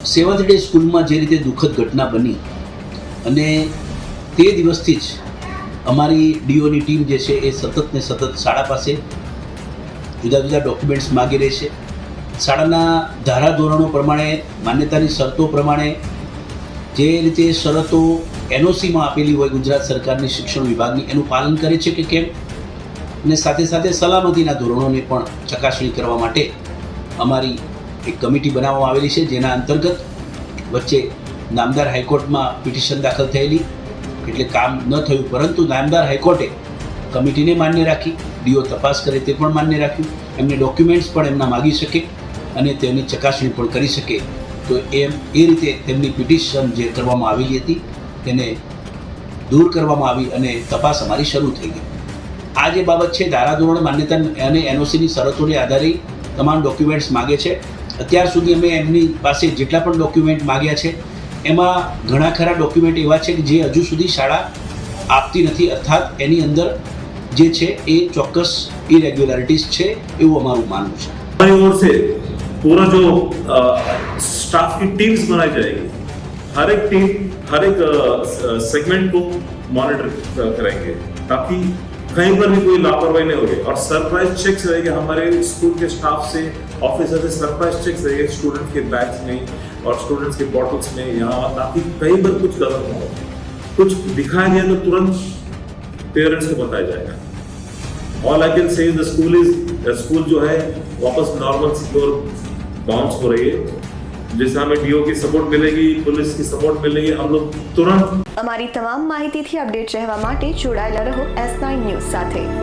Seventh સ્કૂલમાં જે રીતે દુઃખદ ઘટના બની અને તે દિવસથી જ અમારી ડીઓની ટીમ જે છે એ સતત ને સતત શાળા પાસે જુદા જુદા ડોક્યુમેન્ટ્સ માગી રહી છે. શાળાના ધારાધોરણો પ્રમાણે, માન્યતાની શરતો પ્રમાણે જે રીતે શરતો એનઓસીમાં આપેલી હોય ગુજરાત સરકારની શિક્ષણ વિભાગની, એનું પાલન કરે છે કે કેમ? અને સાથે સાથે સલામતીના ધોરણોને પણ ચકાસણી કરવા માટે અમારી એક કમિટી બનાવવામાં આવેલી છે, જેના અંતર્ગત વચ્ચે નામદાર હાઈકોર્ટમાં પિટિશન દાખલ થયેલી, એટલે કામ ન થયું, પરંતુ નામદાર હાઈકોર્ટે કમિટીને માન્ય રાખી, ડીઓ તપાસ કરે તે પણ માન્ય રાખ્યું, એમને ડોક્યુમેન્ટ્સ પણ એમના માગી શકે અને તેની ચકાસણી પણ કરી શકે. તો એમ, એ રીતે તેમની પિટિશન જે કરવામાં આવેલી હતી, તેને દૂર કરવામાં આવી અને તપાસ અમારી શરૂ થઈ ગઈ. આ જે બાબત છે, ધારાધોરણ, માન્યતા અને એનઓસીની શરતોને આધારે તમામ ડોક્યુમેન્ટ્સ માગે છે. અત્યાર સુધી અમે એમની પાસે જેટલા પણ ડોક્યુમેન્ટ માગ્યા છે એમાં ઘણા ખરા ડોક્યુમેન્ટ એવા છે કે જે હજુ સુધી શાળા આપતી નથી અર્થાત એની અંદર જે છે એ ચોક્કસ ઇરેગ્યુલારિટીઝ છે એવું અમારું માનવું છે हमारी ओर से पूरा जो स्टाफ की टीम्स बनाई जाएगी हर एक टीम हर एक सेगमेंट को मॉनिटर करेंगे ताकि कहीं पर भी कोई लापरवाही नहीं होगी। और सरप्राइज़ चेक्स रहेंगे हमारे स्कूल के स्टाफ से ऑफिसर से सरप्राइज़ चेक्स रहेंगे स्टूडेंट के बैग्स में और स्टूडेंट्स के बॉटल्स में। यहाँ ताकि कहीं पर कुछ गलत हो। कुछ दिखाया दिया तो तुरंत पेरेंट्स को बताया जाएगा। All I can say school is school जो है, वापस नॉर्मल बाउंस हो रही है। जैसे हमें डीओ की सपोर्ट मिलेगी पुलिस की सपोर्ट मिलेगी हम लोग तुरंत અમારી તમામ માહિતીથી અપડેટ રહેવા માટે જોડાયેલા રહો એસ નાઇન ન્યૂઝ સાથે